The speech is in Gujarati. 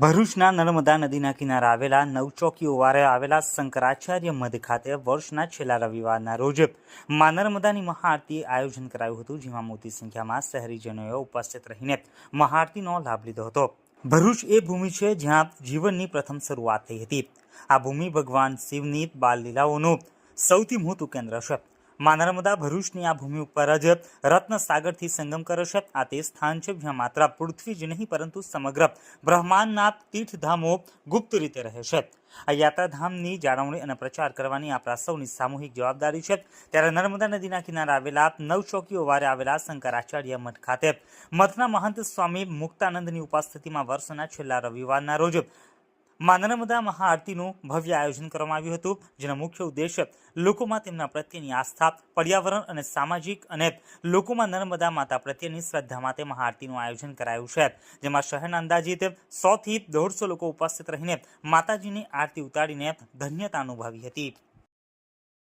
ભરૂચના નર્મદા નદીના કિનારે આવેલા નવચોકી ઓવારે આવેલા શંકરાચાર્ય મધ ખાતે વર્ષના છેલ્લા રવિવારના રોજ મા નર્મદાની મહાઆરતી આયોજન કરાયું હતું, જેમાં મોટી સંખ્યામાં શહેરીજનોએ ઉપસ્થિત રહીને મહાઆરતીનો લાભ લીધો હતો. ભરૂચ એ ભૂમિ છે જ્યાં જીવનની પ્રથમ શરૂઆત થઈ હતી. આ ભૂમિ ભગવાન શિવની બાલ લીલાઓનું સૌથી મોટું કેન્દ્ર છે. મા નર્મદા ભરૂચની આ ભૂમિ ઉપર જ રત્ન સાગરથી સંગમ કરે છે. આ તે સ્થાન છે જ્યાં માત્ર પૃથ્વી જ નહીં, પરંતુ સમગ્ર બ્રહ્માંડના તીર્થધામો ગુપ્ત રીતે રહે છે. આ યાત્રાધામની જાળવણી અને પ્રચાર કરવાની આપણા સૌની સામૂહિક જવાબદારી છે. ત્યારે નર્મદા નદીના કિનારે આવેલા નવચોકીઓ વારે આવેલા શંકરાચાર્ય મઠ ખાતે મઠના મહંત સ્વામી મુક્તાનંદની ઉપસ્થિતિમાં વર્ષના છેલ્લા રવિવારના રોજ મા નર્મદા મહાઆરતીનું ભવ્ય આયોજન કરવામાં આવ્યું હતું, જેનો મુખ્ય ઉદ્દેશ્ય લોકોમાં તેમના પ્રત્યેની આસ્થા, પર્યાવરણ અને સામાજિક અને લોકોમાં નર્મદા માતા પ્રત્યેની શ્રદ્ધા માટે મહાઆરતીનું આયોજન કરાયું છે. જેમાં શહેરના અંદાજિત સોથી દોઢસો લોકો ઉપસ્થિત રહીને માતાજીની આરતી ઉતારીને ધન્યતા અનુભવી હતી.